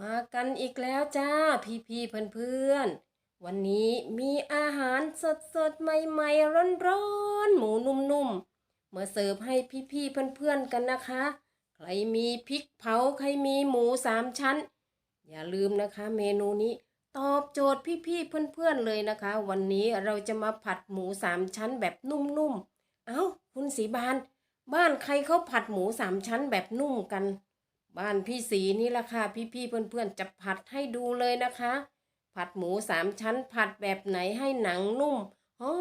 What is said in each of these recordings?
มากันอีกแล้วจ้า พี่พี่เพื่อนเพื่อนวันนี้มีอาหารสดสดใหม่ๆ ร้อนๆ หมูนุ่มๆมาเสิร์ฟให้พี่พี่เพื่อนเพื่อนกันนะคะ ใครมีพริกเผาใครมีหมูสามชั้น อย่าลืมนะคะเมนูนี้ตอบโจทย์พี่พี่เพื่อนเพื่อนเลยนะคะ วันนี้เราจะมาผัดหมูสามชั้นแบบนุ่มๆ เอ้าคุณสีบาน บ้านใครเขาผัดหมูสามชั้นแบบนุ่มกัน บ้านพี่สีนี่ละค่ะพี่ๆเพื่อนๆจะผัดให้ดูเลยนะคะ ผัดหมูสามชั้นผัดแบบไหนให้หนังนุ่มหอ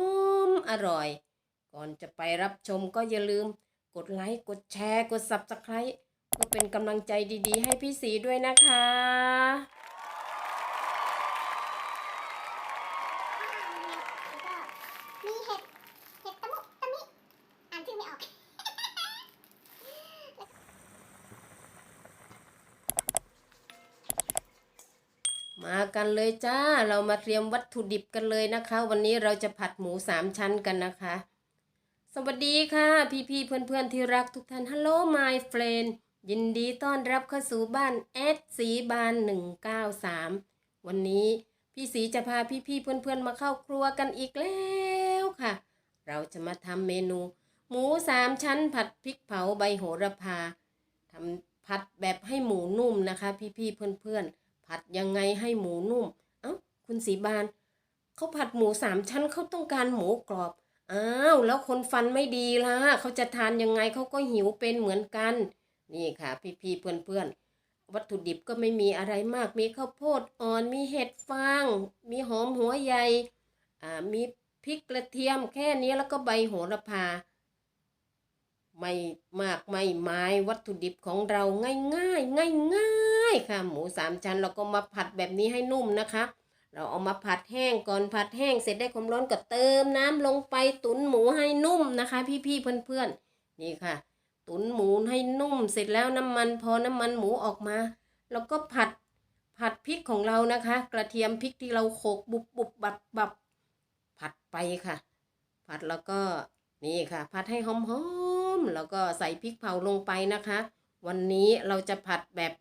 มอร่อย ก่อนจะไปรับชมก็อย่าลืม กดไลค์กดแชร์กด Subscribe เพื่อเป็นกำลังใจดีๆ ให้พี่สีด้วยนะคะ มีเห็ด เห็ดตะมุตะมิ อ่านชื่อไม่ออก มากันเลยจ้า เรามาเตรียมวัตถุดิบกันเลยนะคะ วันนี้เราจะผัดหมูสามชั้นกันนะคะ สวัสดีค่ะ พี่ๆเพื่อนๆที่รักทุกท่านฮัลโหล my friend ยินดีต้อนรับเข้าสู่บ้านแอดสีบาน 193 วันนี้พี่สีจะพาพี่ๆเพื่อนๆมาเข้าครัวกันอีกแล้วค่ะ เราจะมาทำเมนู หมูสามชั้นผัดพริกเผาใบโหระพาทำผัดแบบให้หมูนุ่มนะคะ พี่ๆเพื่อนๆ ผัดยังไงให้หมูนุ่ม เอ้าคุณสีบานเขาผัดหมูสามชั้นเขาต้องการหมูกรอบอ้าวแล้วคนฟันไม่ดีล่ะเขาจะทานยังไงเขาก็หิวเป็นเหมือนกัน นี่ค่ะ พี่ๆเพื่อนๆ วัตถุดิบก็ไม่มีอะไรมากมีข้าวโพดอ่อนมีเห็ดฟาง มีหอมหัวใหญ่อ่ามีพริกกระเทียมแค่นี้แล้วก็ใบโหระพา ไม่มากไม่ไม้วัตถุดิบของเราง่ายง่ายง่ายง่ายค่ะ หมูสามชั้นเราก็มาผัดแบบนี้ให้นุ่มนะคะ เราเอามาผัดแห้งก่อนผัดแห้งเสร็จได้ความร้อนก็เติมน้ำลงไปตุ๋นหมูให้นุ่มนะคะ พี่ๆเพื่อนๆนี่ค่ะ ตุ๋นหมูให้นุ่มเสร็จแล้วน้ำมันพอน้ำมันหมูออกมาแล้วก็ผัดผัดพริกของเรานะคะ กระเทียมพริกที่เราโขกบุบบุบบับบับผัดไปค่ะ ผัดแล้วก็นี่ค่ะ ผัดให้หอม แล้วก็ใส่พริกเผาลงไปนะคะ วันนี้เราจะผัดแบบ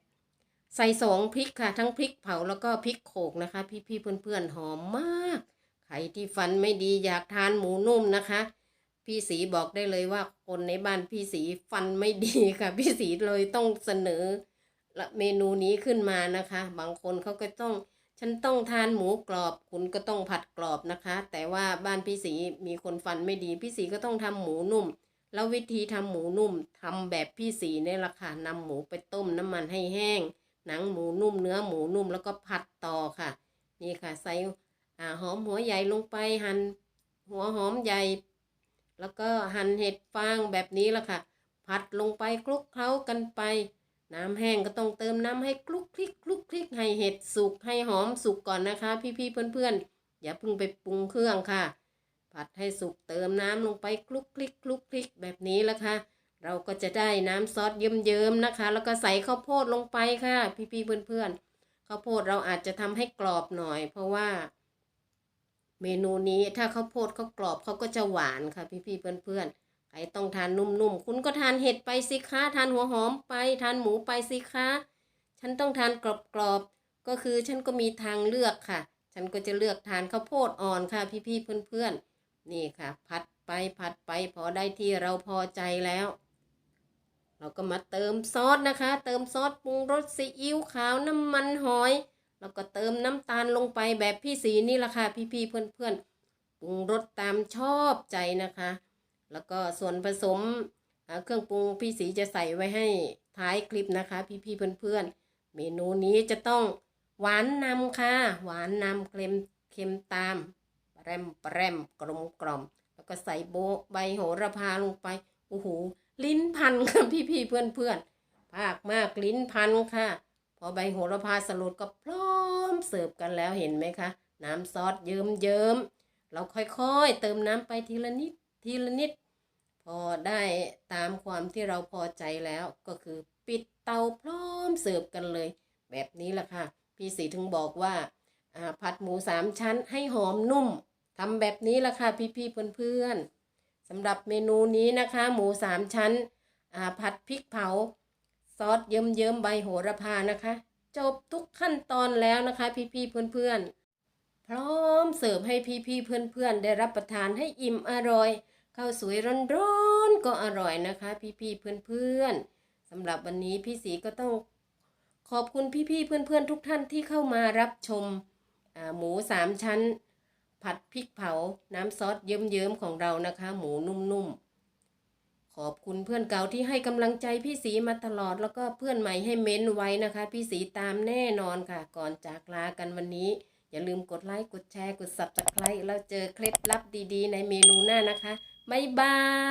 ใส่สองพริกค่ะ ทั้งพริกเผาแล้วก็พริกโขกนะคะ พี่ๆเพื่อนๆหอมมาก ใครที่ฟันไม่ดีอยากทานหมูนุ่มนะคะ พี่สีบอกได้เลยว่าคนในบ้านพี่สีฟันไม่ดีค่ะ พี่สีเลยต้องเสนอละเมนูนี้ขึ้นมานะคะ บางคนเขาก็ต้องฉันต้องทานหมูกรอบ คุณก็ต้องผัดกรอบนะคะ แต่ว่าบ้านพี่สีมีคนฟันไม่ดี พี่สีก็ต้องทำหมูนุ่ม แล้ววิธีทำหมูนุ่มทำแบบพี่สีเนี่ยแหละค่ะนำหมูไปต้มน้ำมันให้แห้ง หนังหมูนุ่มเนื้อหมูนุ่มแล้วก็ผัดต่อค่ะ นี่ค่ะ ใส่หอมหัวใหญ่ลงไปหั่นหัวหอมใหญ่ แล้วก็หั่นเห็ดฟางแบบนี้ละค่ะ ผัดลงไปคลุกเคล้ากันไป น้ำแห้งก็ต้องเติมน้ำให้คลุกคลิกคลุกคลิกให้เห็ดสุกให้หอมสุกก่อนนะคะ พี่ๆเพื่อนๆอย่าเพิ่งไปปรุงเครื่องค่ะ ผัดให้สุกเติมน้ำลงไปคลุกคลิกคลุกคลิกแบบนี้ละค่ะ เราก็จะได้น้ำซอสเยิ้มๆนะคะ แล้วก็ใส่ข้าวโพดลงไปค่ะ พี่ๆเพื่อนๆข้าวโพดเราอาจจะทำให้กรอบหน่อย เพราะว่า เมนูนี้ถ้าข้าวโพดเขากรอบเขาก็จะหวานค่ะ พี่ๆเพื่อนๆใครต้องทานนุ่มๆคุณก็ทานเห็ดไปสิคะทานหัวหอมไป ทานหมูไปสิคะฉันต้องทานกรอบๆก็คือฉันก็มีทางเลือกค่ะ ฉันก็จะเลือกทานข้าวโพดอ่อนค่ะ พี่ๆเพื่อนๆ นี่ค่ะ ผัดไปผัดไปพอได้ที่เราพอใจแล้ว เราก็มาเติมซอสนะคะ เติมซอสปรุงรสซีอิ๊วขาวน้ำมันหอย แล้วก็เติมน้ำตาลลงไปแบบพี่สีนี่แหละค่ะพี่ๆเพื่อนๆปรุงรสตามชอบใจนะคะ แล้วก็ส่วนผสมเครื่องปรุงพี่สีจะใส่ไว้ให้ท้ายคลิปนะคะ พี่ๆเพื่อนๆ เมนูนี้จะต้องหวานนำค่ะ หวานนำเค็มเค็มตาม แปรมแรมกลมกล่อม แล้วก็ใส่โบใบโหระพาลงไปโอ้โหลิ้นพันค่ะพี่ๆเพื่อนๆภาคมากลิ้นพันค่ะ พอใบโหระพาสลดก็พร้อมเสิร์ฟกันแล้วเห็นไหมคะ น้ำซอสเยิ้มเยิ้มเราค่อยๆ เติมน้ำไปทีละนิดทีละนิด พอได้ตามความที่เราพอใจแล้วก็คือปิดเตาพร้อมเสิร์ฟกันเลย แบบนี้แหละค่ะ พี่สีถึงบอกว่าผัดหมูสามชั้นให้หอมนุ่ม ทำแบบนี้ละค่ะพี่ๆเพื่อนๆสำหรับเมนูนี้นะคะ หมูสามชั้นผัดพริกเผา ซอสเยิ้มๆใบโหระพานะคะ จบทุกขั้นตอนแล้วนะคะ พี่ๆเพื่อนๆ พร้อมเสิร์ฟให้พี่ๆเพื่อนๆ ได้รับประทานให้อิ่มอร่อยข้าวสวยร้อนๆก็อร่อยนะคะ พี่ๆเพื่อนๆสำหรับวันนี้พี่สีก็ต้องขอบคุณพี่ๆเพื่อนๆ ทุกท่านที่เข้ามารับชมหมูสามชั้น ผัดพริกเผาน้ำซอสเยิ้มๆของเรานะคะ หมูนุ่มๆ ขอบคุณเพื่อนเก่าที่ให้กำลังใจพี่สีมาตลอด แล้วก็เพื่อนใหม่ให้เม้นไว้นะคะ พี่สีตามแน่นอนค่ะ ก่อนจากลากันวันนี้ อย่าลืมกดไลค์กดแชร์กด subscribe แล้วเจอเคล็ดลับดีๆ ในเมนูหน้านะคะบ๊ายบาย